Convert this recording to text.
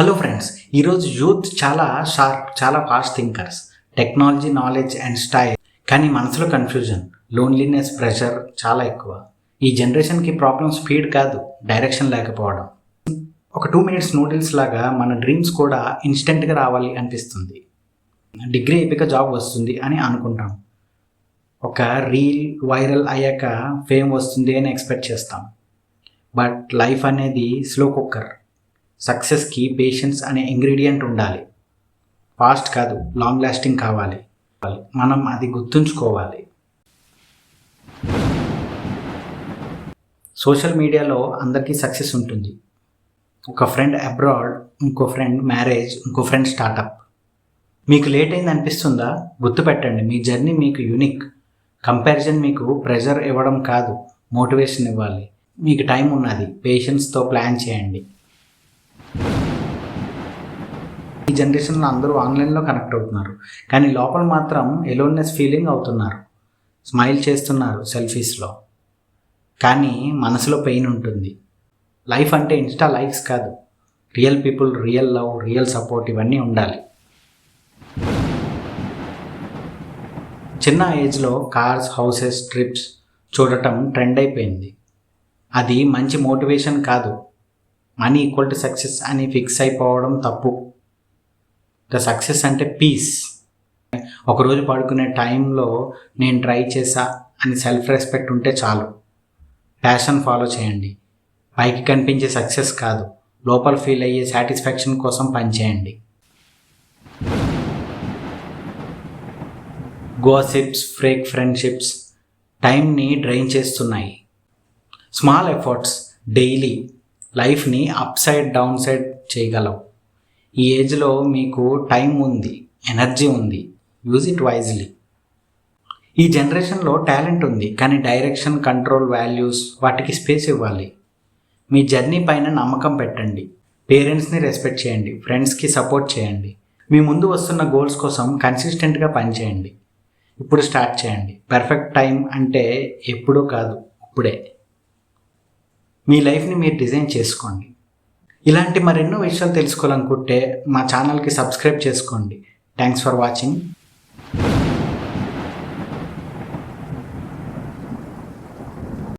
Hello friends ఈరోజు youth చాలా sharp చాలా fast thinkers technology knowledge and style కానీ మనసులో కన్ఫ్యూజన్ లోన్లీనెస్ ప్రెషర్ చాలా ఎక్కువ. ఈ జనరేషన్కి ప్రాబ్లం స్పీడ్ కాదు డైరెక్షన్ లేకపోవడం. ఒక టూ మినిట్స్ నూడిల్స్ లాగా మన డ్రీమ్స్ కూడా ఇన్స్టెంట్గా రావాలి అనిపిస్తుంది. డిగ్రీ అయిపోయాక జాబ్ వస్తుంది అని అనుకుంటాం. ఒక రీల్ వైరల్ అయ్యాక ఫేమ్ వస్తుంది అని ఎక్స్పెక్ట్ చేస్తాం. బట్ లైఫ్ అనేది స్లో కుక్కర్ సక్సెస్కి పేషెన్స్ అనే ఇంగ్రీడియంట్ ఉండాలి. ఫాస్ట్ కాదు లాంగ్ లాస్టింగ్ కావాలి. మనం అది గుర్తుంచుకోవాలి. సోషల్ మీడియాలో అందరికీ సక్సెస్ ఉంటుంది. ఒక ఫ్రెండ్ అబ్రాడ్ ఇంకో ఫ్రెండ్ మ్యారేజ్ ఇంకో ఫ్రెండ్ స్టార్టప్. మీకు లేట్ అయింది అనిపిస్తుందా? గుర్తుపెట్టండి మీ జర్నీ మీకు యూనిక్. కంపారిజన్ మీకు ప్రెజర్ ఇవ్వడం కాదు మోటివేషన్ ఇవ్వాలి. మీకు టైం ఉన్నది పేషెన్స్తో ప్లాన్ చేయండి. ఈ జనరేషన్లో అందరూ ఆన్లైన్లో కనెక్ట్ అవుతున్నారు. కానీ లోపల మాత్రం ఎలోన్నెస్ ఫీలింగ్ అవుతున్నారు. స్మైల్ చేస్తున్నారు సెల్ఫీస్లో. కానీ మనసులో పెయిన్ ఉంటుంది. లైఫ్ అంటే ఇన్స్టా లైక్స్ కాదు. Real people real love real support ఇవన్నీ ఉండాలి. చిన్న ఏజ్లో కార్స్ హౌసెస్ ట్రిప్స్ చూడటం ట్రెండ్ అయిపోయింది. అది మంచి మోటివేషన్ కాదు. మనీ ఈక్వల్ టు సక్సెస్ అని ఫిక్స్ అయిపోవడం తప్పు. ద సక్సెస్ అంటే పీస్ ఒకరోజు పడుకునే టైంలో నేను ట్రై చేసా అని సెల్ఫ్ రెస్పెక్ట్ ఉంటే చాలు. ప్యాషన్ ఫాలో చేయండి. పైకి కనిపించే సక్సెస్ కాదు. లోపల ఫీల్ అయ్యే సాటిస్ఫాక్షన్ కోసం పనిచేయండి గోసిప్స్ ఫ్రేక్ ఫ్రెండ్షిప్స్ టైంని డ్రైన్ చేస్తున్నాయి. స్మాల్ ఎఫర్ట్స్ డైలీ లైఫ్ని అప్ సైడ్ డౌన్ సైడ్ చేయగలవు. ఈ ఏజ్లో మీకు టైం ఉంది ఎనర్జీ ఉంది యూజ్ ఇట్ వైజ్లీ ఈ జనరేషన్లో టాలెంట్ ఉంది కానీ డైరెక్షన్ కంట్రోల్ వాల్యూస్ వాటికి స్పేస్ ఇవ్వాలి. మీ జర్నీ పైన నమ్మకం పెట్టండి. పేరెంట్స్ని రెస్పెక్ట్ చేయండి ఫ్రెండ్స్కి సపోర్ట్ చేయండి. మీ ముందు వస్తున్న గోల్స్ కోసం కన్సిస్టెంట్గా పనిచేయండి ఇప్పుడు స్టార్ట్ చేయండి. పర్ఫెక్ట్ టైం అంటే ఎప్పుడూ కాదు ఇప్పుడే. మీ లైఫ్ని మీరు డిజైన్ చేసుకోండి. ఇలాంటి మరెన్నో విషయాలు తెలుసుకోవాలనుకుంటే మా ఛానల్కి సబ్స్క్రైబ్ చేసుకోండి. Thanks for watching